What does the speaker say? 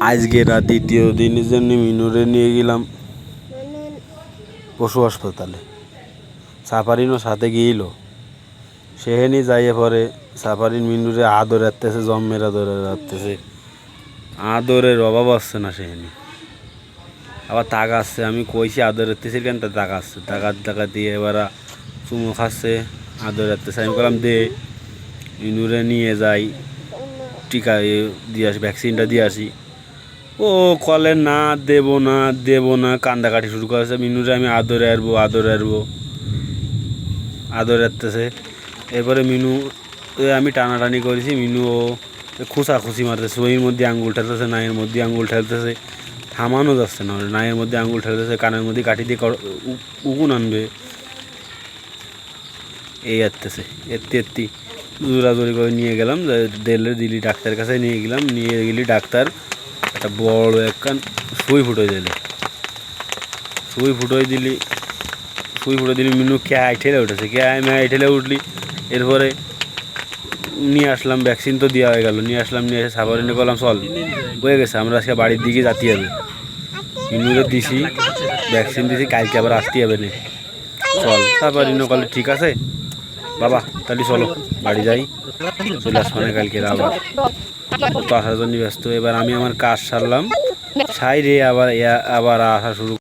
আজকে রাত দ্বিতীয় দিনের জন্য মিনুরে নিয়ে গেলাম পশু হাসপাতালে। সাফারিনও সাথে গিয়েছিল সেখানে যাইয়ে পরে সাফারিন মিনুরে আদর রাখতেছে, জম্মের আদর রাখতেছে। আদরের অভাব আসছে না সেহেনি। আবার তাক আসছে আমি কইছি আদর রাখতেছি কেন? তা তাক আসছে টাকা দিয়ে এবার চুমো খাচ্ছে, আদর রাখতেছে। আমি বললাম, দে, মিনুরে নিয়ে যাই, টিকা দিয়ে আসি ভ্যাকসিনটা দিয়ে আসি। ও কলে, না, দেবো না দেবো না। কান্দাকাটি শুরু করেছে। মিনুরে, আমি আদরে আসব আদরে আসব আদর আসতেছে এরপরে মিনু আমি টানাটানি করেছি। মিনু ও খুসা খুশি মারতেছে। ওইর মধ্যে আঙ্গুল ঠেলতেছে নাইয়ের মধ্যে আঙ্গুল ঠেলতেছে। থামানো যাচ্ছে না ওর নাইয়ের মধ্যে আঙ্গুল ঠেলতেছে, কানের মধ্যে কাঠি দিয়ে উকুন আনবে। এই আসতেছে এত্তি এত্তি। জোরাজোরি করে নিয়ে গেলাম। দিলে দিলি ডাক্তারের কাছে নিয়ে গেলাম। নিয়ে গেলি ডাক্তার। একটা বড় একখান সুই ফুটোই দিলে। সুই ফুটোই দিলি, সুই ফুটো দিলি মিনু কে আই ঠেলে উঠেছে, কে আই আই ঠেলে উঠলি। এরপরে নিয়ে আসলাম ভ্যাকসিন তো দেওয়া হয়ে গেল, নিয়ে আসলাম, নিয়ে এসে সাবারিনে করলাম চল, হয়ে গেছে, আমরা আজকে বাড়ির দিকে যাতে হবে। মিনুরে দিছি ভ্যাকসিন দিছি, কালকে আবার আসতে হবে না। চল সাবারিনে করলে ঠিক আছে, বাবা, তাহলে চলো, বাড়ি যাই, চলে আসব কালকে আবার আসার জন্য ব্যস্ত। এবার আমি আমার কাজ সারলাম। সাইডে আবার আবার আসা শুরু